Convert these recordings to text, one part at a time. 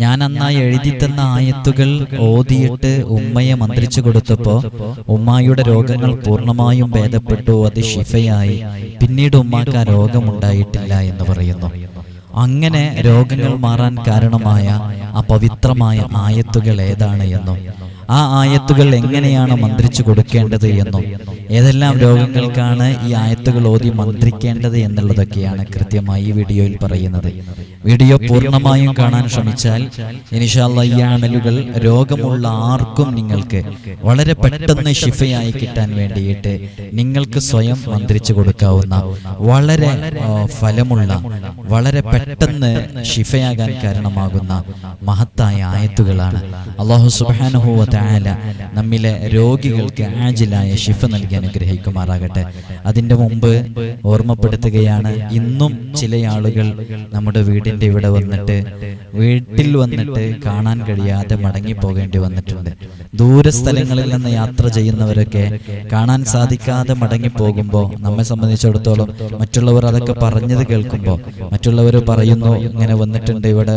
ഞാൻ അന്നായി എഴുതി തന്ന ആയത്തുകൾ ഓതിയിട്ട് ഉമ്മയെ മന്ത്രിച്ചു കൊടുത്തപ്പോ ഉമ്മായുടെ രോഗങ്ങൾ പൂർണമായും ഭേദപ്പെട്ടു അത് ഷിഫയായി പിന്നീട് ഉമ്മാക്ക് ആ രോഗമുണ്ടായിട്ടില്ല എന്ന് പറയുന്നു. അങ്ങനെ രോഗങ്ങൾ മാറാൻ കാരണമായ ആ പവിത്രമായ ആയത്തുകൾ ഏതാണ് എന്നും ആ ആയത്തുകൾ എങ്ങനെയാണ് മന്ത്രിച്ചു കൊടുക്കേണ്ടത് എന്നും? ഏതെല്ലാം രോഗങ്ങൾക്കാണ് ഈ ആയത്തുകൾ ഓതി മന്ത്രിക്കേണ്ടത് എന്നുള്ളതൊക്കെയാണ് കൃത്യമായി ഈ വീഡിയോയിൽ പറയുന്നത്. വീഡിയോ പൂർണമായും കാണാൻ ശ്രമിച്ചാൽ ഇനിഷാല്ല ഈ അമലുകൾ രോഗമുള്ള ആർക്കും നിങ്ങൾക്ക് വളരെ പെട്ടെന്ന് ഷിഫയായി കിട്ടാൻ വേണ്ടിയിട്ട് നിങ്ങൾക്ക് സ്വയം മന്ത്രിച്ചു കൊടുക്കാവുന്ന വളരെ ഫലമുള്ള വളരെ പെട്ടെന്ന് ഷിഫയാകാൻ കാരണമാകുന്ന മഹത്തായ ആയത്തുകളാണ്. അള്ളാഹു സുബാനുഹൂവ തായാല നമ്മിലെ രോഗികൾക്ക് ആജിലായ ഷിഫ നൽകി അനുഗ്രഹിക്കുമാറാകട്ടെ. അതിന്റെ മുമ്പ് ഓർമ്മപ്പെടുത്തുകയാണ് ഇന്നും ചില ആളുകൾ നമ്മുടെ വീടിന്റെ ഇവിടെ വന്നിട്ട് വീട്ടിൽ വന്നിട്ട് കാണാൻ കഴിയാതെ മടങ്ങി പോകേണ്ടി വന്നിട്ടുണ്ട്. ദൂര സ്ഥലങ്ങളിൽ നിന്ന് യാത്ര ചെയ്യുന്നവരൊക്കെ കാണാൻ സാധിക്കാതെ മടങ്ങി പോകുമ്പോൾ നമ്മെ സംബന്ധിച്ചിടത്തോളം മറ്റുള്ളവർ അതൊക്കെ പറഞ്ഞത് കേൾക്കുമ്പോൾ മറ്റുള്ളവർ പറയുന്നു ഇങ്ങനെ വന്നിട്ടുണ്ട് ഇവിടെ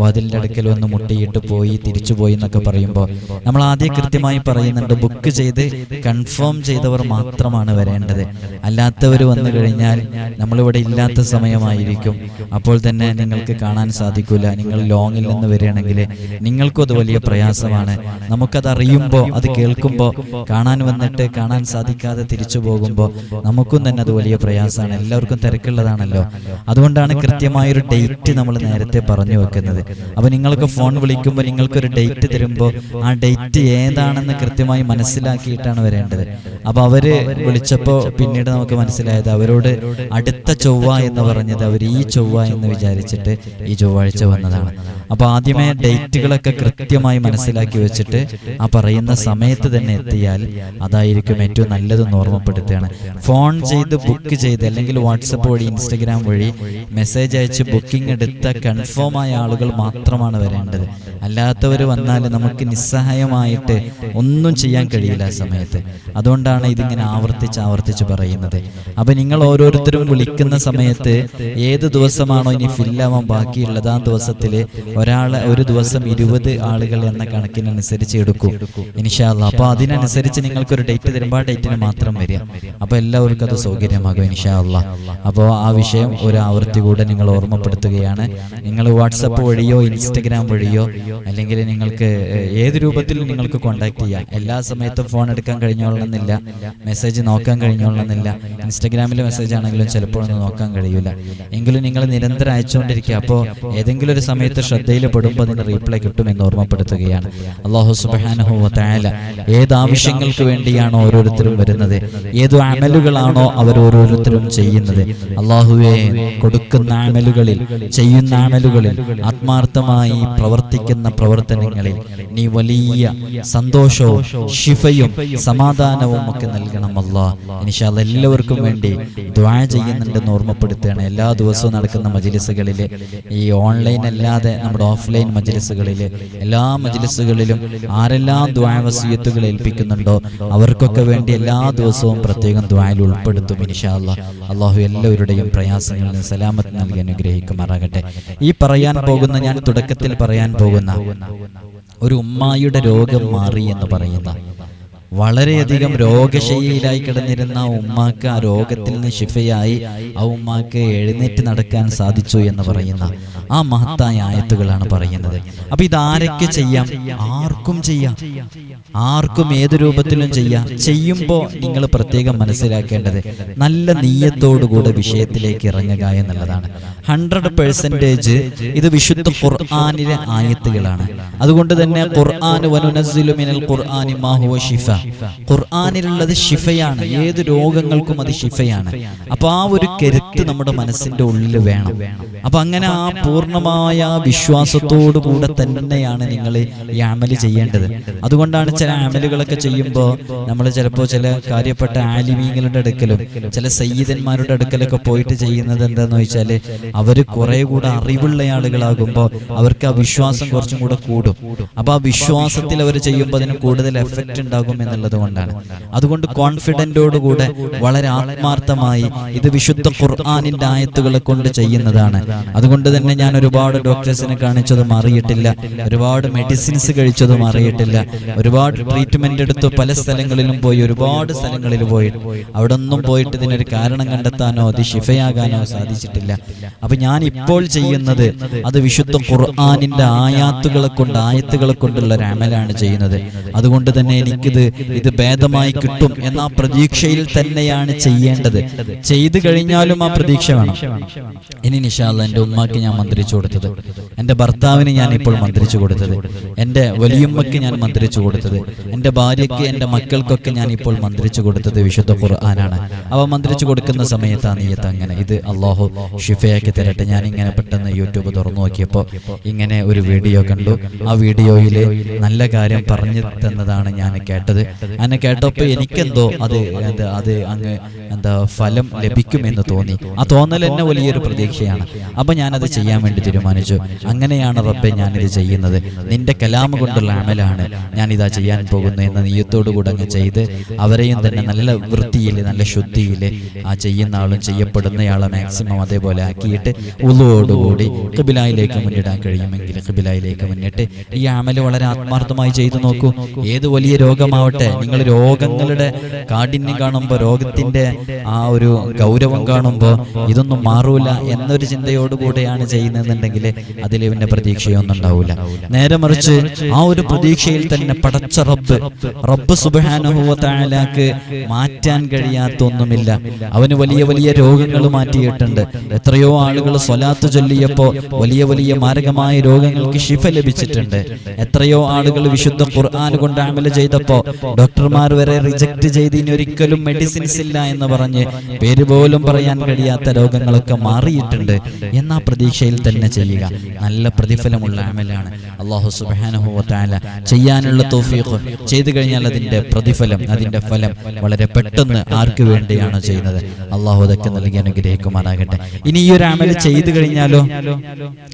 വാതിലിന്റെ അടുക്കൽ വന്ന് മുട്ടിയിട്ട് പോയി തിരിച്ചു പോയി എന്നൊക്കെ പറയുമ്പോൾ നമ്മൾ ആദ്യം കൃത്യമായി പറയുന്നുണ്ട് ബുക്ക് ചെയ്ത് കൺഫേം ചെയ്തവർ മാത്രമാണ് വരേണ്ടത്. അല്ലാത്തവർ വന്നു കഴിഞ്ഞാൽ നമ്മളിവിടെ ഇല്ലാത്ത സമയമായിരിക്കും. അപ്പോൾ തന്നെ നിങ്ങൾക്ക് കാണാൻ സാധിക്കില്ല നിങ്ങൾ ലോങ്ങിൽ നിന്ന് വരികയാണെങ്കിൽ നിങ്ങൾക്കും അത് വലിയ പ്രയാസമാണ്. നമുക്കത് അറിയുമ്പോൾ അത് കേൾക്കുമ്പോൾ കാണാൻ വന്നിട്ട് കാണാൻ സാധിക്കാതെ തിരിച്ചു പോകുമ്പോൾ നമുക്കും തന്നെ അത് വലിയ പ്രയാസമാണ്. എല്ലാവർക്കും തിരക്കുള്ളതാണല്ലോ. അതുകൊണ്ടാണ് കൃത്യമായൊരു ഡേറ്റ് നമ്മൾ നേരത്തെ പറഞ്ഞു വെക്കുന്നത്. അപ്പോൾ നിങ്ങൾക്ക് ഫോൺ വിളിക്കുമ്പോൾ നിങ്ങൾക്കൊരു ഡേറ്റ് തരുമ്പോൾ ആ ഡേറ്റ് ഏതാണെന്ന് കൃത്യമായി മനസ്സിലാക്കിയിട്ടാണ് വരേണ്ടത്. അപ്പോൾ അവർ വിളിച്ചപ്പോൾ പിന്നീട് നമുക്ക് മനസ്സിലായത് അവരോട് അടുത്ത ചൊവ്വ എന്ന് പറഞ്ഞത് അവർ ഈ ചൊവ്വ എന്ന് വിചാരിച്ചിട്ട് ഈ ചൊവ്വാഴ്ച വന്നതാണ്. അപ്പോൾ ആദ്യമേ ഡേറ്റുകളൊക്കെ കൃത്യമായി മനസ്സിലാക്കി വെച്ചിട്ട് ആ പറയുന്ന സമയത്ത് തന്നെ എത്തിയാൽ അതായിരിക്കും ഏറ്റവും നല്ലതെന്ന് ഓർമ്മപ്പെടുത്തുകയാണ്. ഫോൺ ചെയ്ത് ബുക്ക് ചെയ്ത് അല്ലെങ്കിൽ വാട്സപ്പ് വഴി ഇൻസ്റ്റഗ്രാം വഴി മെസ്സേജ് അയച്ച് ബുക്കിംഗ് എടുത്ത കൺഫേം ആയ ആളുകൾ മാത്രമാണ് വരേണ്ടത്. അല്ലാത്തവർ വന്നാൽ നമുക്ക് നിസ്സഹായമായിട്ട് ഒന്നും ചെയ്യാൻ കഴിയില്ല ആ സമയത്ത്. അതുകൊണ്ടാണ് ഇതിങ്ങനെ ആവർത്തിച്ച് ആവർത്തിച്ച് പറയുന്നത്. അപ്പൊ നിങ്ങൾ ഓരോരുത്തരും വിളിക്കുന്ന സമയത്ത് ഏത് ദിവസമാണോ ഇനി ഫില്ലാവാൻ ബാക്കിയുള്ളത് ആ ദിവസത്തിൽ ഒരാളെ ഒരു ദിവസം ഇരുപത് ആളുകൾ എന്ന കണക്കിനനുസരിച്ച് എടുക്കും. ഇനിഷാല്ല അപ്പൊ അതിനനുസരിച്ച് നിങ്ങൾക്ക് ഒരു ഡേറ്റ് തരുമ്പോൾ ആ ഡേറ്റിന് മാത്രം വരിക. അപ്പൊ എല്ലാവർക്കും അത് സൗകര്യമാകും ഇനിഷാല്ല അപ്പോൾ ആ വിഷയം ഒരു ആവൃത്തി കൂടെ നിങ്ങൾ ഓർമ്മപ്പെടുത്തുകയാണ്. നിങ്ങൾ വാട്സപ്പ് വഴിയോ ഇൻസ്റ്റഗ്രാം വഴിയോ അല്ലെങ്കിൽ നിങ്ങൾക്ക് ഏത് രൂപത്തിൽ നിങ്ങൾക്ക് കോൺടാക്ട് ചെയ്യാം? എല്ലാ സമയത്തും ഫോൺ എടുക്കാൻ കഴിഞ്ഞോളണമെന്നില്ല മെസ്സേജ് നോക്കാൻ കഴിഞ്ഞോളണമെന്നില്ല ഇൻസ്റ്റഗ്രാമിൽ മെസ്സേജ് ആണെങ്കിലും ചിലപ്പോഴൊന്നും നോക്കാൻ കഴിയില്ല. എങ്കിലും നിങ്ങൾ നിരന്തരം അയച്ചുകൊണ്ടിരിക്കുക. അപ്പോൾ ഏതെങ്കിലും ഒരു സമയത്ത് ശ്രദ്ധയിൽ പെടുമ്പോൾ അതിന് റീപ്ലൈ കിട്ടുമെന്ന് ഓർമ്മപ്പെടുത്തുകയാണ്. അള്ളാഹു സുബാനഹു തായാല ഏത് ആവശ്യങ്ങൾക്ക് വേണ്ടിയാണോ ഓരോരുത്തരും വരുന്നത്? ഏത് അമലുകളാണോ അവർ ഓരോരുത്തരും ചെയ്യുന്നത്? അള്ളാഹുവെ കൊടുക്കുന്ന അമലുകളിൽ ചെയ്യുന്ന അമലുകളിൽ ആത്മാർത്ഥമായി പ്രവർത്തിക്കുന്ന പ്രവർത്തനങ്ങളിൽ നീ വലിയ സന്തോഷവും ഷിഫയും സമാധാനവും ഒക്കെ നൽകണം അല്ലാ എനിക്ക് എല്ലാവർക്കും വേണ്ടി ദ്വാ ചെയ്യുന്നുണ്ടെന്ന് ഓർമ്മപ്പെടുത്തുകയാണ്. എല്ലാ ദിവസവും നടക്കുന്ന മജിലിസുകളിൽ ഈ ഓൺലൈൻ അല്ലാതെ നമ്മുടെ ഓഫ്ലൈൻ മജ്ലിസുകളിൽ എല്ലാ മജ്ലിസുകളിലും ആരെല്ലാം ദ്വാവസീയത്തുകൾ ഏൽപ്പിക്കുന്നുണ്ടോ അവർക്കൊക്കെ വേണ്ടി എല്ലാ ദിവസവും പ്രത്യേകം ദ്വായിൽ ഉൾപ്പെടുത്തും ഇൻഷാ അല്ല അള്ളാഹു എല്ലാവരുടെയും പ്രയാസങ്ങളിൽ നിന്ന് സലാമത്ത് നൽകി അനുഗ്രഹിക്കുമാറാകട്ടെ. ഈ പറയാൻ പോകുന്ന ഞാൻ തുടക്കത്തിൽ പറയാൻ പോകുന്ന ഒരു ഉമ്മായിയുടെ രോഗം മാറി എന്ന് പറയുന്ന വളരെയധികം രോഗശൈലിയിലായി കിടന്നിരുന്ന ഉമ്മാക്ക് ആ രോഗത്തിൽ നിന്ന് ശിഫയായി ആ ഉമ്മാക്ക് എഴുന്നേറ്റ് നടക്കാൻ സാധിച്ചു എന്ന് പറയുന്ന ആ മഹത്തായ ആയത്തുകളാണ് പറയുന്നത്. അപ്പൊ ഇതാരൊക്കെ ചെയ്യാം? ആർക്കും ചെയ്യാം. ആർക്കും ഏത് രൂപത്തിലും ചെയ്യാം. ചെയ്യുമ്പോൾ നിങ്ങൾ പ്രത്യേകം മനസ്സിലാക്കേണ്ടത് നല്ല നീയത്തോടുകൂടെ വിഷയത്തിലേക്ക് ഇറങ്ങുക എന്നുള്ളതാണ്. ഹൺഡ്രഡ് പെർസെന്റേജ് ഇത് വിശുദ്ധ ഖുർആാനിലെ ആയത്തുകളാണ്. അതുകൊണ്ട് തന്നെ ഖുർആൻ വനുനസിലുമിനൽ ഖുർആാനി മാഹുവ ഷിഫ ഖുർആനിലുള്ളത് ഷിഫയാണ് ഏത് രോഗങ്ങൾക്കും അത് ഷിഫയാണ് അപ്പൊ ആ ഒരു കരുത്ത് നമ്മുടെ മനസ്സിന്റെ ഉള്ളിൽ വേണം. അപ്പൊ അങ്ങനെ ആ പൂർണമായ വിശ്വാസത്തോടു കൂടെ തന്നെയാണ് നിങ്ങൾ ഈ അമൽ ചെയ്യേണ്ടത്. അതുകൊണ്ടാണ് ചില അമലുകളൊക്കെ ചെയ്യുമ്പോൾ നമ്മൾ ചിലപ്പോൾ ചില കാര്യപ്പെട്ട ആലിമീങ്ങളുടെ അടുക്കലും ചില സയ്യിദന്മാരുടെ അടുക്കലൊക്കെ പോയിട്ട് ചെയ്യുന്നത് എന്താന്ന് വെച്ചാൽ അവർ കുറെ കൂടെ അറിവുള്ള ആളുകളാകുമ്പോൾ അവർക്ക് ആ വിശ്വാസം കുറച്ചും കൂടെ കൂടും. അപ്പൊ ആ വിശ്വാസത്തിൽ അവർ ചെയ്യുമ്പോൾ അതിന് കൂടുതൽ എഫക്റ്റ് ഉണ്ടാകും എന്നുള്ളത് കൊണ്ടാണ്. അതുകൊണ്ട് കോൺഫിഡന്റോടുകൂടെ വളരെ ആത്മാർത്ഥമായി ഇത് വിശുദ്ധ ഖുർആാനിന്റെ ആയത്തുകളെ കൊണ്ട് ചെയ്യുന്നതാണ്. അതുകൊണ്ട് തന്നെ ഞാൻ ഒരുപാട് ഡോക്ടേഴ്സിനെ കാണിച്ചതും അറിയിട്ടില്ല ഒരുപാട് മെഡിസിൻസ് കഴിച്ചതും അറിയിട്ടില്ല ഒരുപാട് ട്രീറ്റ്മെന്റ് എടുത്ത് പല സ്ഥലങ്ങളിലും പോയി ഒരുപാട് സ്ഥലങ്ങളിൽ പോയി. അവിടെ ഒന്നും പോയിട്ട് ഇതിനൊരു കാരണം കണ്ടെത്താനോ അത് ശിഫയാകാനോ സാധിച്ചിട്ടില്ല. അപ്പൊ ഞാൻ ഇപ്പോൾ ചെയ്യുന്നത് അത് വിശുദ്ധ ഖുർആാനിന്റെ ആയാത്തുകളെ കൊണ്ട് ആയത്തുകളെ കൊണ്ടുള്ള ഒരു അമലാണ് ചെയ്യുന്നത്. അതുകൊണ്ട് തന്നെ എനിക്കിത് ഇത് ഭേദമായി കിട്ടും എന്ന ആ പ്രതീക്ഷയിൽ തന്നെയാണ് ചെയ്യേണ്ടത്. ചെയ്തു കഴിഞ്ഞാലും ആ പ്രതീക്ഷ വേണം. ഇനി നിഷാദ് എന്റെ ഉമ്മാക്ക് ഞാൻ മന്ത്രിച്ചു കൊടുത്തത്. എന്റെ ഭർത്താവിന് ഞാൻ ഇപ്പോൾ മന്ത്രിച്ചു കൊടുത്തത്. എന്റെ വലിയമ്മക്ക് ഞാൻ മന്ത്രിച്ചു കൊടുത്തത്. എന്റെ ഭാര്യയ്ക്ക് എന്റെ മക്കൾക്കൊക്കെ ഞാൻ ഇപ്പോൾ മന്ത്രിച്ചു കൊടുത്തത് വിശുദ്ധ ഖുർആനാണ് അവ മന്ത്രിച്ചു കൊടുക്കുന്ന സമയത്ത് ആ നീയത്ത് അങ്ങനെ. ഇത് അള്ളാഹു ഷിഫയാക്കി തരട്ടെ. ഞാൻ ഇങ്ങനെ പെട്ടെന്ന് യൂട്യൂബ് തുറന്നു നോക്കിയപ്പോൾ ഇങ്ങനെ ഒരു വീഡിയോ കണ്ടു. ആ വീഡിയോയിൽ നല്ല കാര്യം പറഞ്ഞു തന്നതാണ് ഞാൻ കേട്ടത് അങ്ങനെ കേട്ടപ്പോൾ എനിക്കെന്തോ അത് എന്താ അത് അങ്ങ് എന്താ ഫലം ലഭിക്കുമെന്ന് തോന്നി. ആ തോന്നൽ തന്നെ വലിയൊരു പ്രതീക്ഷയാണ്. അപ്പം ഞാനത് ചെയ്യാൻ വേണ്ടി തീരുമാനിച്ചു. അങ്ങനെയാണ് റബ്ബെ ഞാനിത് ചെയ്യുന്നത്. നിന്റെ കലാമ കൊണ്ടുള്ള അമലാണ് ഞാനിതാ ഇതാ ചെയ്യാൻ പോകുന്നു എന്ന നീയത്തോടു കൂടെ അങ്ങ് ചെയ്ത് അവരെയും തന്നെ നല്ല വൃത്തിയിൽ നല്ല ശുദ്ധിയിൽ ആ ചെയ്യുന്ന ആളും ചെയ്യപ്പെടുന്നയാളെ മാക്സിമം അതേപോലെ ആക്കിയിട്ട് ഉളുവോടുകൂടി കിബിലായിലേക്ക് മുന്നിടാൻ കഴിയുമെങ്കിൽ കിബിലായിലേക്ക് മുന്നിട്ട് ഈ അമൽ വളരെ ആത്മാർത്ഥമായി ചെയ്തു നോക്കൂ. ഏത് വലിയ രോഗമാവട്ടെ നിങ്ങൾ രോഗങ്ങളുടെ കാഠിന്യം കാണുമ്പോൾ രോഗത്തിന്റെ ആ ഒരു ഗൗരവം കാണുമ്പോൾ ഇതൊന്നും മാറൂല എന്നൊരു ചിന്തയോടുകൂടെയാണ് ചെയ്യുന്നതെന്നുണ്ടെങ്കിൽ അതിൽ ഇവന്റെ പ്രതീക്ഷയൊന്നും ഉണ്ടാവില്ല നേരെ മറിച്ച് ആ ഒരു പ്രതീക്ഷയിൽ തന്നെ പടച്ച റബ്ബ് റബ്ബ് സുബാനുഭവത്തായാലാക്ക് മാറ്റാൻ കഴിയാത്ത ഒന്നുമില്ല അവന് വലിയ വലിയ രോഗങ്ങൾ മാറ്റിയിട്ടുണ്ട്. എത്രയോ ആളുകൾ സ്വലാത്ത് ചൊല്ലിയപ്പോ വലിയ വലിയ മാരകമായ രോഗങ്ങൾക്ക് ശിഫ ലഭിച്ചിട്ടുണ്ട്. എത്രയോ ആളുകൾ വിശുദ്ധ ഖുർആൻ കൊണ്ട് അമല ചെയ്തപ്പോ ഡോക്ടർമാർ വരെ റിജക്ട് ചെയ്ത് ഇനി ഒരിക്കലും മെഡിസിൻസ് ഇല്ല എന്ന് പറഞ്ഞ് പേര് പോലും പറയാൻ കഴിയാത്ത രോഗങ്ങളൊക്കെ മാറിയിട്ടുണ്ട്. എന്ന പ്രതീക്ഷയിൽ തന്നെ ചെയ്യുക. നല്ല പ്രതിഫലമുള്ള അമലാണ്. അള്ളാഹു സുബാനുഭവത്താല ചെയ്യാനുള്ള തോഫീഖ് ചെയ്തു കഴിഞ്ഞാൽ അതിന്റെ പ്രതിഫലം അതിന്റെ ഫലം വളരെ പെട്ടെന്ന് ആർക്ക് വേണ്ടിയാണോ ചെയ്യുന്നത്? അള്ളാഹു അതൊക്കെ നൽകി അനുഗ്രഹിക്കുമാറാകട്ടെ. ഇനി ഈ ഒരു അമൽ ചെയ്തു കഴിഞ്ഞാലോ?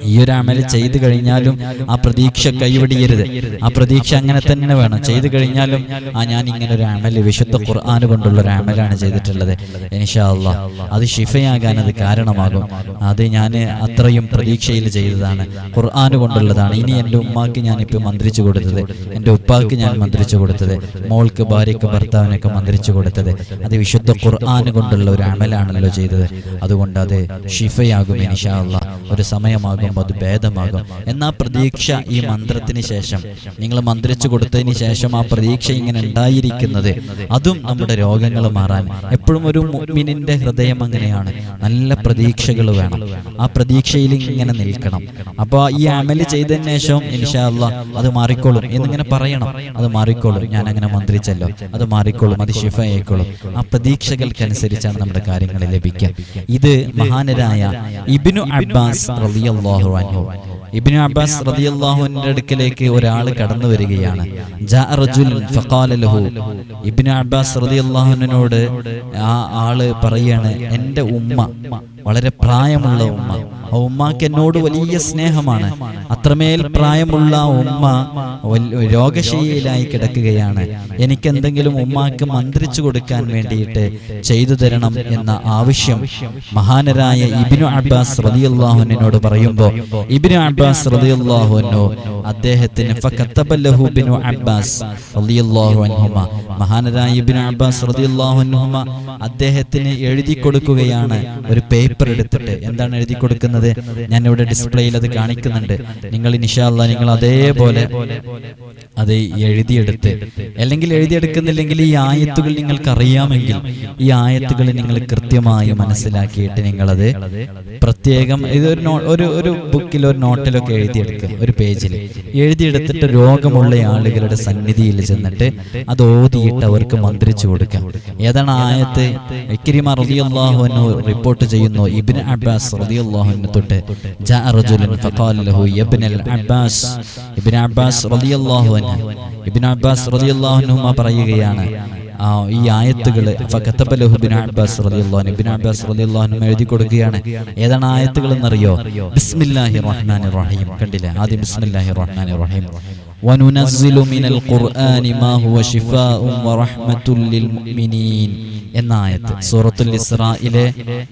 ഈ ഒരു അമൽ ചെയ്തു കഴിഞ്ഞാലും ആ പ്രതീക്ഷ കൈവടിയരുത്. ആ പ്രതീക്ഷ അങ്ങനെ തന്നെ വേണം. ചെയ്തു കഴിഞ്ഞാലും ആ ഞാൻ ഇങ്ങനെ ഒരു അമൽ വിശുദ്ധ ഖുർആൻ കൊണ്ടുള്ള ഒരു അമലാണ് ചെയ്തിട്ടുള്ളത്. ഇൻഷാല്ല അത് ഷിഫയാകാൻ അത് കാരണമാകും. അത് ഞാൻ അത്രയും പ്രതീക്ഷയിൽ ചെയ്തതാണ്. ഖുർആൻ കൊണ്ടുള്ളതാണ്. ഇനി എന്റെ ഉമ്മാക്ക് ഞാൻ ഇപ്പോൾ മന്ത്രിച്ചു കൊടുത്തത്. എന്റെ ഉപ്പാക്ക് ഞാൻ മന്ത്രിച്ചു കൊടുത്തത്. മോൾക്ക് ഭാര്യയ്ക്ക് ഭർത്താവിനൊക്കെ മന്ത്രിച്ചു കൊടുത്തത്. അത് വിശുദ്ധ ഖുർആൻ കൊണ്ടുള്ള ഒരു അമലാണല്ലോ ചെയ്തത്. അതുകൊണ്ട് അത് ഷിഫയാകും ഇൻഷാല്ല ഒരു സമയമാകുമ്പോൾ അത് ഭേദമാകും. എന്നാ പ്രതീക്ഷ ഈ മന്ത്രത്തിന് ശേഷം. നിങ്ങൾ മന്ത്രിച്ചു കൊടുത്തതിന് ശേഷം ആ പ്രതീക്ഷ ഇങ്ങനെ ഉണ്ടായിരിക്കുന്നത്. അതും നമ്മുടെ രോഗങ്ങൾ മാറാൻ. എപ്പോഴും ഒരു മുഗ്മിനിന്റെ ഹൃദയം അങ്ങനെയാണ്. നല്ല പ്രതീക്ഷകൾ വേണം. ആ പ്രതീക്ഷയിൽ ഇങ്ങനെ നിൽക്കണം. അപ്പോൾ ഈ അമൽ ചെയ്തതിന് ശേഷം ഇൻഷാല്ല അത് മാറിക്കോളും. എന്നിങ്ങനെ പറയണം. അത് മാറിക്കോളും. ഞാൻ അങ്ങനെ മന്ത്രിച്ചല്ലോ. അത് മാറിക്കോളും. അത് ഷിഫ ആയിക്കോളും ആ പ്രതീക്ഷകൾക്കനുസരിച്ചാണ് നമ്മുടെ കാര്യങ്ങൾ ലഭിക്കുക. ഇത് മഹാനരായ ഇബിനു അബ്ബാസ് ഇബ്നു അബ്ബാസ് റതിയല്ലാഹുവിന്റെ അടുക്കലേക്ക് ഒരാൾ കടന്നു വരികയാണ്. ഇബിനു അബ്ബാസ് റതിയല്ലാഹുവിനോട് ആ ആൾ പറയാണ് എന്റെ ഉമ്മ വളരെ പ്രായമുള്ള ഉമ്മ. ആ ഉമ്മാക്ക് എന്നോട് വലിയ സ്നേഹമാണ്. അത്രമേൽ പ്രായമുള്ള ഉമ്മ രോഗശയ്യയിലായി കിടക്കുകയാണ്. എനിക്ക് എന്തെങ്കിലും ഉമ്മാക്ക് മന്ത്രിച്ചു കൊടുക്കാൻ വേണ്ടിയിട്ട് ചെയ്തു തരണം എന്ന ആവശ്യം മഹാനരായ ഇബിനു അബ്ബാസ് റതിയുള്ളാഹുനോട് പറയുമ്പോൾ ഇബിനു അബ്ബാസ് റതിയുള്ളാഹുനോ അദ്ദേഹത്തിന് അബ്ബാസ് മഹാനരായ ഇബിനു അബ്ബാസ് റളിയല്ലാഹു അൻഹുമ അദ്ദേഹത്തിന് എഴുതി കൊടുക്കുകയാണ് ഒരു പേപ്പർ എടുത്തിട്ട് എന്താണ് എഴുതി കൊടുക്കുന്നത്? ഞാൻ ഇവിടെ ഡിസ്പ്ലേയിൽ അത് കാണിക്കുന്നുണ്ട്. നിങ്ങൾ നിഷാല്ല നിങ്ങൾ അതേപോലെ അത് എഴുതിയെടുത്ത് അല്ലെങ്കിൽ എഴുതിയെടുക്കുന്നില്ലെങ്കിൽ ഈ ആയത്തുകൾ നിങ്ങൾക്ക് അറിയാമെങ്കിൽ ഈ ആയത്തുകൾ നിങ്ങൾ കൃത്യമായി മനസ്സിലാക്കിയിട്ട് നിങ്ങളത് പ്രത്യേകം ഇതൊരു ഒരു ഒരു ബുക്കിൽ ഒരു നോട്ടിലൊക്കെ എഴുതിയെടുക്കുക ഒരു പേജിൽ എഴുതിയെടുത്തിട്ട് രോഗമുള്ള ആളുകളുടെ സന്നിധിയിൽ ചെന്നിട്ട് അത് ഓതിയിട്ട് അവർക്ക് മന്ത്രിച്ചു കൊടുക്കാം. ഏതാണ് ആയത്ത്? ഇക്രിമ അൻഹു റിപ്പോർട്ട് ചെയ്യുന്നു ഇബ്നു അബ്ബാസ് റളിയല്ലാഹു അൻഹു തൊട്ട് ജാ റജുലുൻ ഫഖാല ലഹു യബ്നൽ അബ്ബാസ്. ഇബ്നു അബ്ബാസ് റളിയല്ലാഹു അൻഹു. ഇബ്നു അബ്ബാസ് റളിയല്ലാഹു അൻഹുമ പറയുകയാണ് ഈ ആയത്തുകൾ ഫകത്തബ ലഹു ഇബ്നു അബ്ബാസ് റളിയല്ലാഹു അബ്ബാസ് റളിയല്ലാഹു അൻഹു എഴുതി കൊടുക്കുകയാണ്. ഏതാണ് ആയത്തുകൾ എന്നറിയോ ബിസ്മില്ലാഹിർ റഹ്മാനിർ റഹീം. കണ്ടില്ലേ? ആദ്യം ബിസ്മില്ലാഹിർ റഹ്മാനിർ റഹീം. വനുനസ്സിലു മിനൽ ഖുർആനി മാ ഹുവ ശിഫാഉം വറഹ്മത്തുൽ ലിൽ മുഅ്മിനീൻ. എന്ന ആയത്ത് സൂറത്തുൽ ഇസ്രായിലെ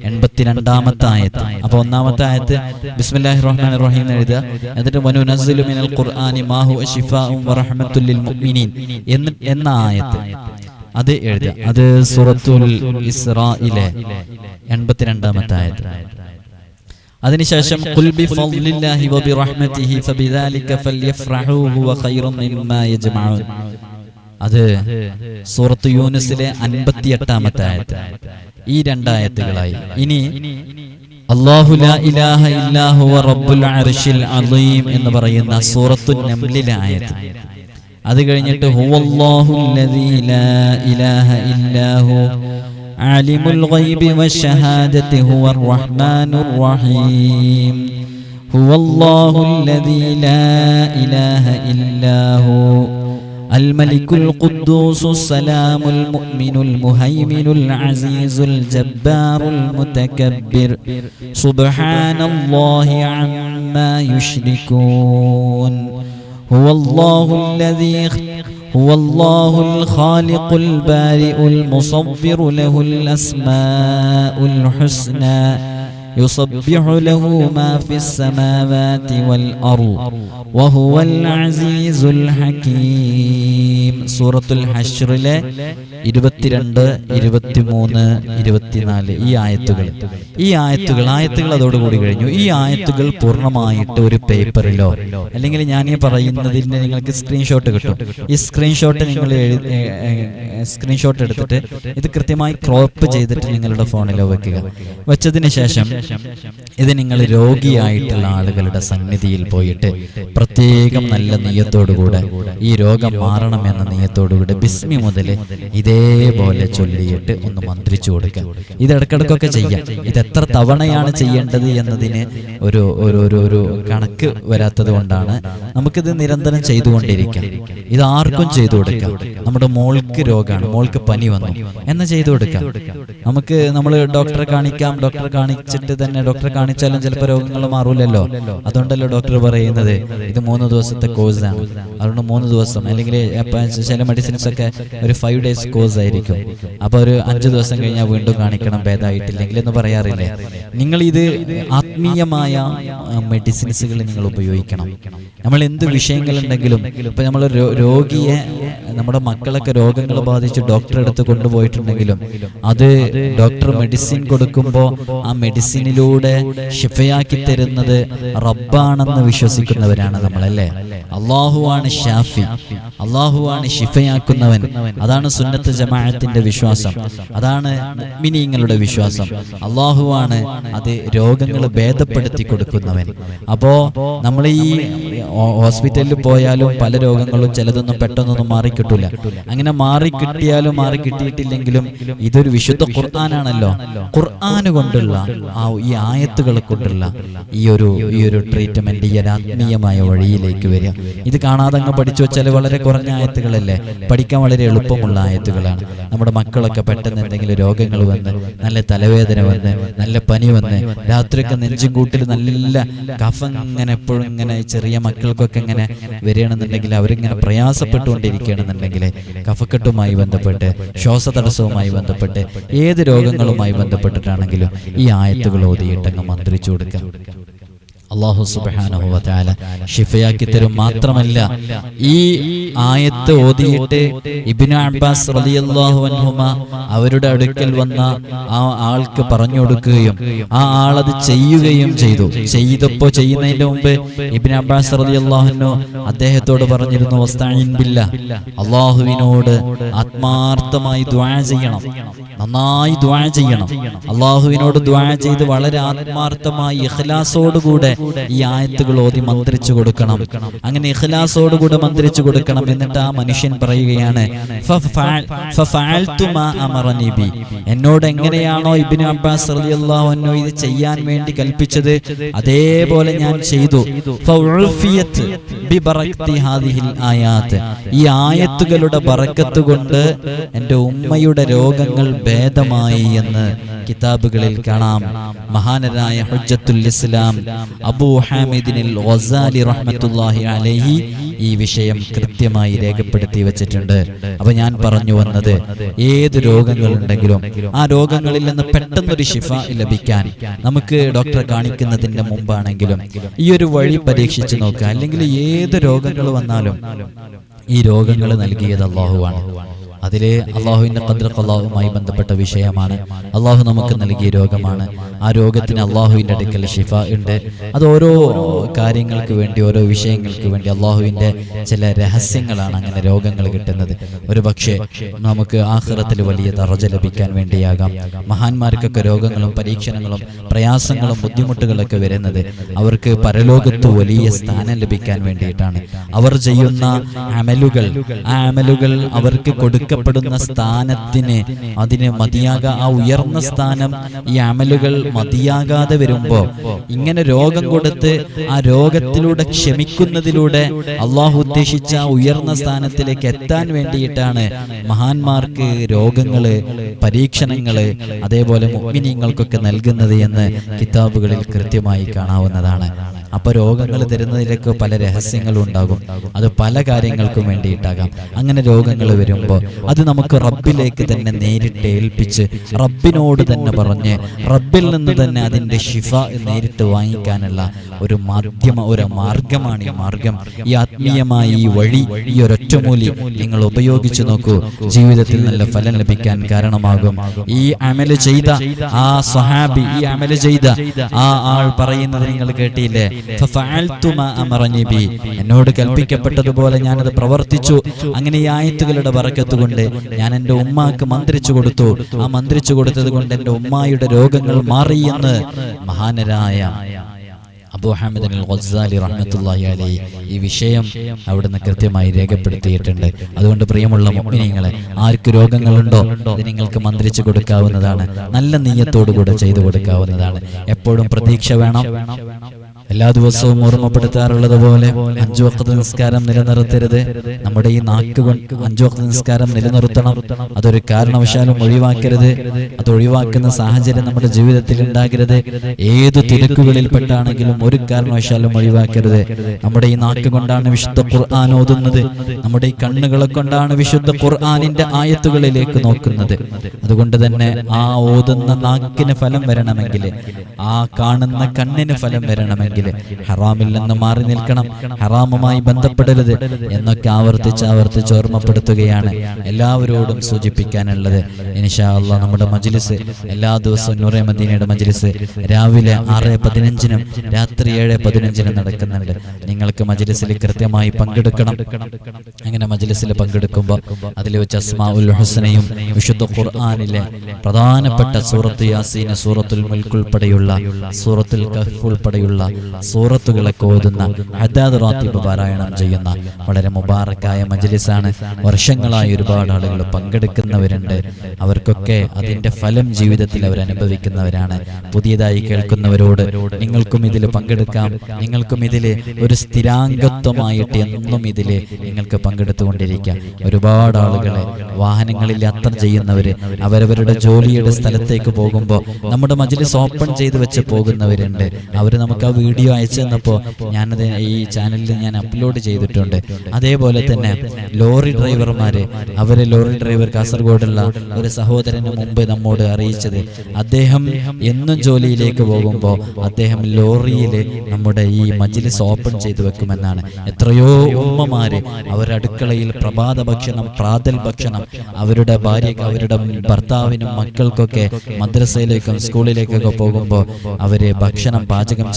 എൺപത്തിരണ്ടാമത്തെ ആയത്ത് അപ്പൊ ഒന്നാമത്തെ ആയത്ത് ബിസ്മില്ലാഹി റഹ്മാൻ റഹീം എഴുതുക. എന്നിട്ട് വനുനസ്സിലു മിനൽ ഖുർആനി മാ ഹുവ ശിഫാഉം വറഹ്മത്തുൽ ലിൽ മുഅ്മിനീൻ. എന്ന ആയത്ത് അത് എഴുതുക. അത് സൂറത്തുൽ ഇസ്രായിലെ എൺപത്തിരണ്ടാമത്തെ ആയത്ത് അതിനുശേഷം അത് സൂറത്ത് യൂനുസിലെ അൻപത്തി എട്ടാമത്തെ ആയത്ത്. ഈ രണ്ടായത്തുകളായി. ഇനി അള്ളാഹു ഇലാഹ റബ്ബുൽ എന്ന് പറയുന്ന സൂറത്തു നംലിലെ ആയത്ത്. അത് കഴിഞ്ഞിട്ട് ഹുവല്ലാഹു ലാ ഇലാഹ ആലിമുൽ ഗൈബി ഹുവർ റഹ്മാനുർ റഹീം. ഹുവല്ലാഹു ലാ ഇലാഹ ഇല്ലാഹു الملك القدوس السلام المؤمن المهيمن العزيز الجبار المتكبر. سبحان الله عما يشركون. هو الله الذي هو الله الخالق البارئ المصور له الأسماء الحسنى. يصبح له ما في السماوات والأرض وهو العزيز الحكيم. സൂറത്തുൽ ഹഷറിലെ ഇരുപത്തിരണ്ട് ഇരുപത്തിമൂന്ന് ഇരുപത്തിനാല് ഈ ആയത്തുകൾ. ഈ ആയത്തുകൾ ആയത്തുകൾ അതോടുകൂടി കഴിഞ്ഞു. ഈ ആയത്തുകൾ പൂർണമായിട്ട് ഒരു പേപ്പറിലോ അല്ലെങ്കിൽ ഞാൻ ഈ പറയുന്നതിന് നിങ്ങൾക്ക് സ്ക്രീൻഷോട്ട് കിട്ടും. ഈ സ്ക്രീൻഷോട്ട് നിങ്ങൾ സ്ക്രീൻഷോട്ട് എടുത്തിട്ട് ഇത് കൃത്യമായി ക്രോപ്പ് ചെയ്തിട്ട് നിങ്ങളുടെ ഫോണിലോ വെക്കുക. വെച്ചതിന് ശേഷം ഇത് നിങ്ങൾ രോഗിയായിട്ടുള്ള ആളുകളുടെ സന്നിധിയിൽ പോയിട്ട് പ്രത്യേകം നല്ല നീയത്തോടുകൂടെ ഈ രോഗം മാറണമെന്ന നീയത്തോട് നീയത്തോടുകൂടെ ബിസ്മി മുതൽ ഇതേപോലെ ചൊല്ലിയിട്ട് ഒന്ന് മന്ത്രിച്ചു കൊടുക്കുക. ഇത് ഇടക്കിടക്കൊക്കെ ചെയ്യാം. ഇത് എത്ര തവണയാണ് ചെയ്യേണ്ടത് എന്നതിന് ഒരു ഒരു ഒരു കണക്ക് വരാത്തത് കൊണ്ടാണ് നമുക്കിത് നിരന്തരം ചെയ്തുകൊണ്ടിരിക്കാം. ഇത് ആർക്കും ചെയ്തു കൊടുക്കാം. നമ്മുടെ മോൾക്ക് രോഗമാണ് മോൾക്ക് പനി വന്നു. എന്ന് ചെയ്തു കൊടുക്കാം? നമുക്ക് നമ്മൾ ഡോക്ടറെ കാണിക്കാം. ഡോക്ടറെ കാണിച്ചിട്ട് തന്നെ ഡോക്ടറെ കാണിച്ചാലും ചിലപ്പോൾ രോഗങ്ങൾ മാറൂലല്ലോ. അതുകൊണ്ടല്ലോ ഡോക്ടർ പറയുന്നത്? ഇത് മൂന്ന് ദിവസത്തെ കോഴ്സാണ്. അതുകൊണ്ട് മൂന്ന് ദിവസം. അല്ലെങ്കിൽ ചില മെഡിസിൻസ് ഒക്കെ ഒരു ഫൈവ് ഡേയ്സ് കോഴ്സ് ആയിരിക്കും. അപ്പൊ ഒരു അഞ്ചു ദിവസം കഴിഞ്ഞാൽ വീണ്ടും കാണിക്കണം ഭേദമായിട്ടില്ലെങ്കിൽ എന്ന് പറയാറില്ലേ? നിങ്ങൾ ഇത് ആത്മീയമായ മെഡിസിൻസുകൾ നിങ്ങൾ ഉപയോഗിക്കണം. നമ്മൾ എന്ത് വിഷയങ്ങളുണ്ടെങ്കിലും ഇപ്പൊ നമ്മൾ രോഗിയെ നമ്മുടെ മക്കളൊക്കെ രോഗങ്ങൾ ബാധിച്ച് ഡോക്ടറെ അടുത്ത് കൊണ്ടുപോയിട്ടുണ്ടെങ്കിലും അത് ഡോക്ടർ മെഡിസിൻ കൊടുക്കുമ്പോൾ ആ മെഡിസിനിലൂടെ ഷിഫയാക്കി തരുന്നത് റബ്ബാണെന്ന് വിശ്വസിക്കുന്നവരാണ് നമ്മളല്ലേ? അള്ളാഹുവാണ് ഷാഫി. അള്ളാഹുവാണ് ഷിഫയാക്കുന്നവൻ അതാണ് സുന്നത്ത് ജമാഅത്തിന്റെ വിശ്വാസം. അതാണ് മിനിങ്ങളുടെ വിശ്വാസം. അള്ളാഹുവാണ് അത് രോഗങ്ങൾ ഭേദപ്പെടുത്തി കൊടുക്കുന്നവൻ. അപ്പോ നമ്മൾ ഈ ഹോസ്പിറ്റലിൽ പോയാലും പല രോഗങ്ങളും ചിലതൊന്നും പെട്ടെന്നൊന്നും മാറിക്കിട്ടില്ല അങ്ങനെ മാറി കിട്ടിയാലും മാറി കിട്ടിയിട്ടില്ലെങ്കിലും ഇതൊരു വിശുദ്ധ ഖുർആാനാണല്ലോ. ഖുർആൻ കൊണ്ടുള്ള ആ ഈ ആയത്തുകൾ കൊണ്ടുള്ള ഈ ഒരു ഈ ഒരു ട്രീറ്റ്മെന്റ് ഈ ഒരു ആത്മീയമായ വഴിയിലേക്ക് വരിക. ഇത് കാണാതെ അങ്ങ് പഠിച്ചു വെച്ചാൽ വളരെ കുറഞ്ഞ ആയത്തുകളല്ലേ? പഠിക്കാൻ വളരെ എളുപ്പമുള്ള ആയത്തുകളാണ്. നമ്മുടെ മക്കളൊക്കെ പെട്ടെന്ന് എന്തെങ്കിലും രോഗങ്ങൾ വന്ന് നല്ല തലവേദന വന്ന് നല്ല പനി വന്ന് രാത്രിയൊക്കെ നെഞ്ചും കൂട്ടിൽ നല്ല കഫം ഇങ്ങനെ എപ്പോഴും ഇങ്ങനെ ചെറിയ മക്കൾക്കൊക്കെ ഇങ്ങനെ വരികയാണെന്നുണ്ടെങ്കിൽ അവരിങ്ങനെ പ്രയാസപ്പെട്ടുകൊണ്ടിരിക്കുകയാണെന്നുണ്ടെങ്കിൽ കഫക്കെട്ടുമായി ബന്ധപ്പെട്ട് ശ്വാസതടസ്സവുമായി ബന്ധപ്പെട്ട് ഏത് രോഗങ്ങളുമായി ബന്ധപ്പെട്ടിട്ടാണെങ്കിലും ഈ ആയത്തുകൾ ഓതിയിട്ടങ്ങ് മന്ത്രിച്ചു കൊടുക്കുക. അള്ളാഹു സുബാനഹുവ താല ഷിഫയാക്കി തരും മാത്രമല്ല ഈ ആയത്ത് ഓതിയിട്ട് ഇബിന് അബ്ബാസ് റളിയല്ലാഹു അൻഹുമ അവരുടെ അടുക്കൽ വന്ന ആ ആൾക്ക് പറഞ്ഞു കൊടുക്കുകയും ആ ആളത് ചെയ്യുകയും ചെയ്തു. ചെയ്തപ്പോ ചെയ്യുന്നതിന്റെ മുമ്പ് ഇബിന് അബ്ബാസ് അള്ളാഹുനു അദ്ദേഹത്തോട് പറഞ്ഞിരുന്നു ബില്ല. അള്ളാഹുവിനോട് ആത്മാർത്ഥമായി ദ്വാ ചെയ്യണം. നന്നായി ദ്വാ ചെയ്യണം. അള്ളാഹുവിനോട് ദ്വാ ചെയ്ത് വളരെ ആത്മാർത്ഥമായി ഇഖ്ലാസോടുകൂടെ ഈ ആയത്തുകൾ ഓതി മന്ത്രിച്ചു കൊടുക്കണം. അങ്ങനെ ഇഖ്ലാസോടുകൂടെ മന്ത്രിച്ചു കൊടുക്കണം എന്നിട്ട് ആ മനുഷ്യൻ പറയുകയാണ്. എന്നോട് എങ്ങനെയാണോ ഇബ്നു അബ്ബാസ് റളിയല്ലാഹു ഇത് ചെയ്യാൻ വേണ്ടി കൽപ്പിച്ചത്? അതേപോലെ ഞാൻ ചെയ്തു. ഈ ആയത്തുകളുടെ ബറക്കത്ത് കൊണ്ട് എന്റെ ഉമ്മയുടെ രോഗങ്ങൾ ഭേദമായി എന്ന് കിതാബുകളിൽ കാണാം. മഹാനരായ ഹുജ്ജത്തുൽ ഇസ്ലാം അബൂ ഹാമിദിനിൽ ഒസാലി റഹ്മത്തുല്ലാഹി അലൈഹി ഈ വിഷയം കൃത്യമായി രേഖപ്പെടുത്തി വെച്ചിട്ടുണ്ട്. അപ്പൊ ഞാൻ പറഞ്ഞു വന്നത് ഏത് രോഗങ്ങളുണ്ടെങ്കിലും ആ രോഗങ്ങളിൽ നിന്ന് പെട്ടെന്നൊരു ശിഫ ലഭിക്കാൻ നമുക്ക് ഡോക്ടറെ കാണിക്കുന്നതിന്റെ മുമ്പാണെങ്കിലും ഈ ഒരു വഴി പരീക്ഷിച്ചു നോക്കുക. അല്ലെങ്കിൽ ഏത് രോഗങ്ങൾ വന്നാലും ഈ രോഗങ്ങൾ നൽകിയത് അള്ളാഹുവാണ് അതിലെ അള്ളാഹുവിന്റെ അള്ളാഹുമായി ബന്ധപ്പെട്ട വിഷയമാണ്. അള്ളാഹു നമുക്ക് നൽകിയ രോഗമാണ്. ആ രോഗത്തിന് അള്ളാഹുവിന്റെ അടുക്കൽ ഷിഫ ഉണ്ട്. അത് ഓരോ കാര്യങ്ങൾക്ക് വേണ്ടി ഓരോ വിഷയങ്ങൾക്ക് വേണ്ടി അള്ളാഹുവിന്റെ ചില രഹസ്യങ്ങളാണ് അങ്ങനെ രോഗങ്ങൾ കിട്ടുന്നത്. ഒരു പക്ഷേ നമുക്ക് ആഹ്റത്തിൽ വലിയ തറജ ലഭിക്കാൻ വേണ്ടിയാകാം. മഹാന്മാർക്കൊക്കെ രോഗങ്ങളും പരീക്ഷണങ്ങളും പ്രയാസങ്ങളും ബുദ്ധിമുട്ടുകളൊക്കെ വരുന്നത് അവർക്ക് പരലോകത്ത് വലിയ സ്ഥാനം ലഭിക്കാൻ വേണ്ടിയിട്ടാണ്. അവർ ചെയ്യുന്ന അമലുകൾ. ആ അമലുകൾ അവർക്ക് കൊടുക്കപ്പെടുന്ന സ്ഥാനത്തിന് അതിന് മതിയാക ആ ഉയർന്ന സ്ഥാനം ഈ അമലുകൾ മതിയാകാതെ വരുമ്പോ ഇങ്ങനെ രോഗം കൊടുത്ത് ആ രോഗത്തിലൂടെ ക്ഷമിക്കുന്നതിലൂടെ അള്ളാഹു ഉദ്ദേശിച്ച ഉയർന്ന സ്ഥാനത്തിലേക്ക് എത്താൻ വേണ്ടിയിട്ടാണ് മഹാന്മാർക്ക് രോഗങ്ങൾ പരീക്ഷണങ്ങൾ അതേപോലെ മുഗ്മിനിയങ്ങൾക്കൊക്കെ നൽകുന്നത് എന്ന് കിതാബുകളിൽ കൃത്യമായി കാണാവുന്നതാണ്. അപ്പൊ രോഗങ്ങൾ തരുന്നതിലേക്ക് പല രഹസ്യങ്ങളും ഉണ്ടാകും. അത് പല കാര്യങ്ങൾക്കും വേണ്ടിയിട്ടാകാം. അങ്ങനെ രോഗങ്ങൾ വരുമ്പോൾ അത് നമുക്ക് റബ്ബിലേക്ക് തന്നെ നേരിട്ട് ഏൽപ്പിച്ച് റബ്ബിനോട് തന്നെ പറഞ്ഞ് റബ്ബിൽ നിന്ന് തന്നെ അതിന്റെ ഷിഫ നേരിട്ട് വാങ്ങിക്കാനുള്ള ഒരു മാധ്യമ ഒരു മാർഗമാണ് ഈ മാർഗം. ഈ ആത്മീയമായ ഈ വഴി ഈ ഒരൊറ്റമൂലി നിങ്ങൾ ഉപയോഗിച്ചു നോക്കൂ. ജീവിതത്തിൽ നല്ല ഫലം ലഭിക്കാൻ കാരണമാകും. ഈ അമൽ ചെയ്ത ആ സഹാബി ഈ അമൽ ചെയ്ത ആ ആൾ പറയുന്നത് നിങ്ങൾ കേട്ടില്ലേ? എന്നോട് കൽപ്പിക്കപ്പെട്ടതുപോലെ ഞാനത് പ്രവർത്തിച്ചു. അങ്ങനെ ഈ ആയത്തുകളുടെ വറക്കത്തുകൊണ്ട് ഞാൻ എന്റെ ഉമ്മാക്ക് മന്ത്രിച്ചു കൊടുത്തു. ആ മന്ത്രിച്ചു കൊടുത്തത് കൊണ്ട് എന്റെ ഉമ്മായുടെ രോഗങ്ങൾ മാറിയെന്ന് മഹാനരായ ഈ വിഷയം അവിടുന്ന് കൃത്യമായി രേഖപ്പെടുത്തിയിട്ടുണ്ട്. അതുകൊണ്ട് പ്രിയമുള്ള മുഅ്മിനീങ്ങളെ ആർക്ക് രോഗങ്ങളുണ്ടോ? അത് നിങ്ങൾക്ക് മന്ത്രിച്ചു കൊടുക്കാവുന്നതാണ്. നല്ല നീയത്തോടുകൂടെ ചെയ്തു കൊടുക്കാവുന്നതാണ്. എപ്പോഴും പ്രതീക്ഷ വേണം. എല്ലാ ദിവസവും ഓർമ്മപ്പെടുത്താറുള്ളത് പോലെ അഞ്ചു വക്കത്ത് നിസ്കാരം നിലനിർത്തരുത്. നമ്മുടെ ഈ നാക്ക് അഞ്ചു വക്കത്ത് നിസ്കാരം നിലനിർത്തണം. അതൊരു കാരണവശാലും ഒഴിവാക്കരുത്. അത് ഒഴിവാക്കുന്ന സാഹചര്യം നമ്മുടെ ജീവിതത്തിൽ ഉണ്ടാകരുത്. ഏത് തിരക്കുകളിൽപ്പെട്ടാണെങ്കിലും ഒരു കാരണവശാലും ഒഴിവാക്കരുത്. നമ്മുടെ ഈ നാക്ക് കൊണ്ടാണ് വിശുദ്ധ ഖുർആൻ ഓതുന്നത്. നമ്മുടെ ഈ കണ്ണുകളെ കൊണ്ടാണ് വിശുദ്ധ ഖുർആനിന്റെ ആയത്തുകളിലേക്ക് നോക്കുന്നത്. അതുകൊണ്ട് തന്നെ ആ ഓതുന്ന നാക്കിന് ഫലം വരണമെങ്കിൽ ആ കാണുന്ന കണ്ണിന് ഫലം വരണമെങ്കിൽ ഹറാമിൽ നിന്ന് മാറി നിൽക്കണം ഹറാമുമായി ബന്ധപ്പെടരുത് എന്നൊക്കെ ആവർത്തിച്ച് ആവർത്തിച്ച് ഓർമ്മപ്പെടുത്തുകയാണ് എല്ലാവരോടും സൂചിപ്പിക്കാനുള്ളത്. ഇൻഷാ അള്ളാഹ് നമ്മുടെ മജ്ലിസ് എല്ലാ ദിവസവും നൂറെ മദീനയുടെ മജ്ലിസ് രാവിലെ ആറ് പതിനഞ്ചിനും രാത്രി ഏഴ് പതിനഞ്ചിനും നടക്കുന്നുണ്ട്. നിങ്ങൾക്ക് മജ്ലിസിൽ കൃത്യമായി പങ്കെടുക്കണം. അങ്ങനെ മജ്ലിസിൽ പങ്കെടുക്കുമ്പോൾ അതിൽ വെച്ച് അസ്മാ ഉൽ ഹുസനയും വിശുദ്ധ ഖുർആാനിലെ പ്രധാനപ്പെട്ട സൂറത്ത് യാസീന സൂറത്തുൽ മുൽക്ക് ഉൾപ്പെടെയുള്ള സൂറത്തുൽ കഹ്ഫ് ഉൾപ്പെടെയുള്ള സൂറത്തുകളൊക്കെ ഓതുന്ന ഹദാദ് പാരായണം ചെയ്യുന്ന വളരെ മുബാറക്കായ മജ്ലിസാണ്. വർഷങ്ങളായി ഒരുപാട് ആളുകൾ പങ്കെടുക്കുന്നവരുണ്ട്. അവർക്കൊക്കെ അതിന്റെ ഫലം ജീവിതത്തിൽ അവർ അനുഭവിക്കുന്നവരാണ്. പുതിയതായി കേൾക്കുന്നവരോട് നിങ്ങൾക്കും ഇതിൽ പങ്കെടുക്കാം. നിങ്ങൾക്കും ഇതിൽ ഒരു സ്ഥിരാംഗത്വമായിട്ട് എന്നും ഇതിൽ നിങ്ങൾക്ക് പങ്കെടുത്തുകൊണ്ടിരിക്കാം. ഒരുപാട് ആളുകളെ വാഹനങ്ങളിൽ യാത്ര ചെയ്യുന്നവര് അവരവരുടെ ജോലിയുടെ സ്ഥലത്തേക്ക് പോകുമ്പോൾ നമ്മുടെ മജ്ലിസ് ഓപ്പൺ ചെയ്ത് വെച്ച് പോകുന്നവരുണ്ട്. അവർ നമുക്ക് ആ വീഡിയോ അയച്ചു തന്നപ്പോൾ ഞാനത് ഈ ചാനലിൽ ഞാൻ അപ്ലോഡ് ചെയ്തിട്ടുണ്ട്. അതേപോലെ തന്നെ ലോറി ഡ്രൈവർമാര് അവരെ ലോറി ഡ്രൈവർ കാസർഗോഡുള്ള ഒരു സഹോദരന് മുമ്പ് നമ്മോട് അറിയിച്ചത്. അദ്ദേഹം എന്നും ജോലിയിലേക്ക് പോകുമ്പോൾ അദ്ദേഹം ലോറിയിൽ നമ്മുടെ ഈ മജിലിസ് ഓപ്പൺ ചെയ്തു വെക്കുമെന്നാണ്. എത്രയോ ഉമ്മമാര് അവരടുക്കളയിൽ പ്രഭാത ഭക്ഷണം പ്രാതൽ ഭക്ഷണം അവരുടെ ഭാര്യക്ക് അവരുടെ ഭർത്താവിനും മക്കൾക്കൊക്കെ മദ്രസയിലേക്കും സ്കൂളിലേക്കൊക്കെ പോകുമ്പോൾ അവർ ഭക്ഷണം പാചകം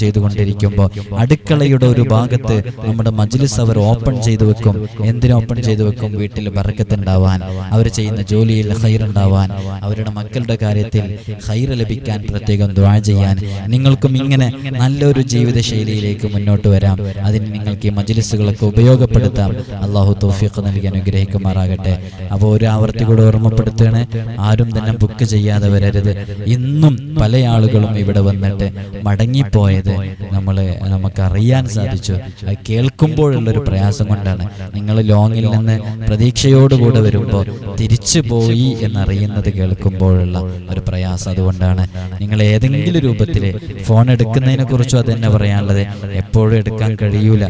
ചെയ്തുകൊണ്ടിരിക്കുമ്പോൾ അടുക്കളയുടെ ഒരു ഭാഗത്ത് നമ്മുടെ മജ്ലിസ് അവർ ഓപ്പൺ ചെയ്തു വെക്കും. എന്തിനു ഓപ്പൺ ചെയ്തു വെക്കും? വീട്ടിൽ ബറക്കത്തുണ്ടാവാൻ അവർ ചെയ്യുന്ന ജോലിയിൽ ഹൈർ ഉണ്ടാവാൻ അവരുടെ മക്കളുടെ കാര്യത്തിൽ ഹൈറ് ലഭിക്കാൻ പ്രത്യേകം ദ്വാ ചെയ്യാൻ. നിങ്ങൾക്കും ഇങ്ങനെ നല്ലൊരു ജീവിത ശൈലിയിലേക്ക് മുന്നോട്ട് വരാം. അതിന് നിങ്ങൾക്ക് ഈ മജ്ലിസുകളൊക്കെ ഉപയോഗപ്പെടുത്താം. അള്ളാഹു തോഫിക്ക് നൽകി അനുഗ്രഹിക്കുമാറാകട്ടെ. അപ്പോൾ ഒരു ആവർത്തി കൂടെ ഓർമ്മപ്പെടുത്തുകയാണ് ആരും തന്നെ ബുക്ക് ചെയ്യാതെ വരരുത്. ഇന്നും പല ആളുകളും ഇവിടെ വന്നിട്ട് മടങ്ങിപ്പോയത് നമ്മൾ നമുക്കറിയാൻ സാധിച്ചു. അത് കേൾക്കുമ്പോഴുള്ളൊരു പ്രയാസം കൊണ്ടാണ്. നിങ്ങൾ ലോങ്ങിൽ നിന്ന് പ്രതീക്ഷയോടുകൂടെ വരുമ്പോൾ തിരിച്ചു പോയി എന്നറിയുന്നത് കേൾക്കുമ്പോഴുള്ള ഒരു പ്രയാസം അതുകൊണ്ടാണ്. നിങ്ങൾ ഏതെങ്കിലും രൂപത്തിൽ ഫോൺ എടുക്കുന്നതിനെ കുറിച്ചും അത് തന്നെ പറയാനുള്ളത് എപ്പോഴും എടുക്കാൻ കഴിയൂല.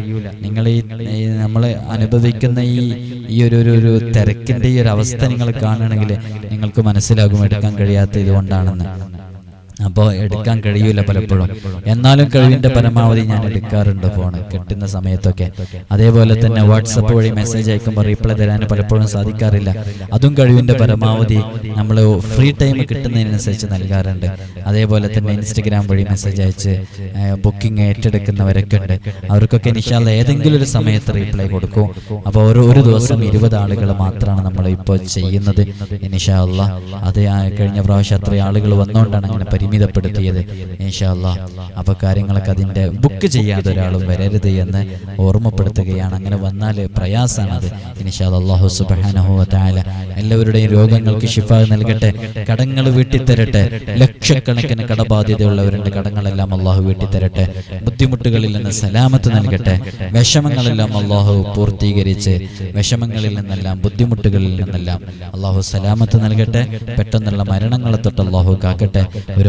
നിങ്ങൾ ഈ നമ്മൾ അനുഭവിക്കുന്ന ഈ ഈ ഒരു ഒരു തിരക്കിന്റെ ഈ ഒരു അവസ്ഥ നിങ്ങൾ കാണുകയാണെങ്കിൽ നിങ്ങൾക്ക് മനസ്സിലാകും എടുക്കാൻ കഴിയാത്ത ഇതുകൊണ്ടാണെന്ന്. അപ്പോൾ എടുക്കാൻ കഴിയൂല പലപ്പോഴും. എന്നാലും കഴിവിന്റെ പരമാവധി ഞാൻ എടുക്കാറുണ്ട് ഫോൺ കിട്ടുന്ന സമയത്തൊക്കെ. അതേപോലെ തന്നെ വാട്സപ്പ് വഴി മെസ്സേജ് അയക്കുമ്പോൾ റീപ്ലൈ തരാൻ പലപ്പോഴും സാധിക്കാറില്ല. അതും കഴിവിന്റെ പരമാവധി നമ്മൾ ഫ്രീ ടൈം കിട്ടുന്നതിനനുസരിച്ച് നൽകാറുണ്ട്. അതേപോലെ തന്നെ ഇൻസ്റ്റഗ്രാം വഴി മെസ്സേജ് അയച്ച് ബുക്കിംഗ് ഏറ്റെടുക്കുന്നവരൊക്കെ ഉണ്ട്. അവർക്കൊക്കെ നിശാല ഏതെങ്കിലും ഒരു സമയത്ത് റീപ്ലൈ കൊടുക്കും. അപ്പോൾ ഓരോ ഒരു ദിവസം ഇരുപത് ആളുകൾ മാത്രമാണ് നമ്മൾ ഇപ്പോൾ ചെയ്യുന്നത് ഇനിഷാല്ല അത് ആ കഴിഞ്ഞ പ്രാവശ്യം അത്രയും ആളുകൾ വന്നുകൊണ്ടാണ് അങ്ങനെ പരിമിതപ്പെടുത്തിയത് ഇൻഷാല്ല അപ്പോൾ കാര്യങ്ങളൊക്കെ അതിന്റെ ബുക്ക് ചെയ്യാതെ ഒരാളും വരരുത് എന്ന് ഓർമ്മപ്പെടുത്തുകയാണ്. അങ്ങനെ വന്നാൽ പ്രയാസമാണത്. അത് സുബാനഹുല എല്ലാവരുടെയും രോഗങ്ങൾക്ക് ഷിഫ നൽകട്ടെ കടങ്ങൾ വീട്ടിത്തരട്ടെ ലക്ഷക്കണക്കിന് കടബാധ്യതയുള്ളവരുടെ കടങ്ങളെല്ലാം അള്ളാഹു വീട്ടിത്തരട്ടെ ബുദ്ധിമുട്ടുകളിൽ നിന്ന് സലാമത്ത് നൽകട്ടെ വിഷമങ്ങളെല്ലാം അള്ളാഹു പൂർത്തീകരിച്ച് വിഷമങ്ങളിൽ നിന്നെല്ലാം ബുദ്ധിമുട്ടുകളിൽ നിന്നെല്ലാം അള്ളാഹു സലാമത്ത് നൽകട്ടെ പെട്ടെന്നുള്ള മരണങ്ങളെ തൊട്ട് അള്ളാഹു കാക്കട്ടെ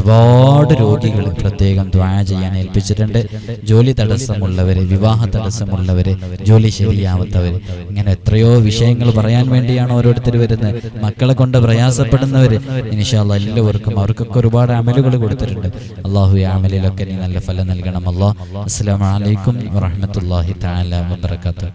ഒരുപാട് രോഗികൾ പ്രത്യേകം ദ്വാ ചെയ്യാൻ ഏൽപ്പിച്ചിട്ടുണ്ട്. ജോലി തടസ്സമുള്ളവര് വിവാഹ തടസ്സമുള്ളവര് ജോലി ശരിയാവാത്തവര്. ഇങ്ങനെ എത്രയോ വിഷയങ്ങൾ പറയാൻ വേണ്ടിയാണ് ഓരോരുത്തർ വരുന്നത്. മക്കളെ കൊണ്ട് പ്രയാസപ്പെടുന്നവര് ഇനിഷാല്ല എല്ലാവർക്കും അവർക്കൊക്കെ ഒരുപാട് അമലുകൾ കൊടുത്തിട്ടുണ്ട്. അള്ളാഹു അമലിലൊക്കെ നീ നല്ല ഫലം നൽകണം. അല്ലാ അസ്സലാമു അലൈക്കും വറഹ്മത്തുള്ളാഹി തആല വബറകാതുഹു.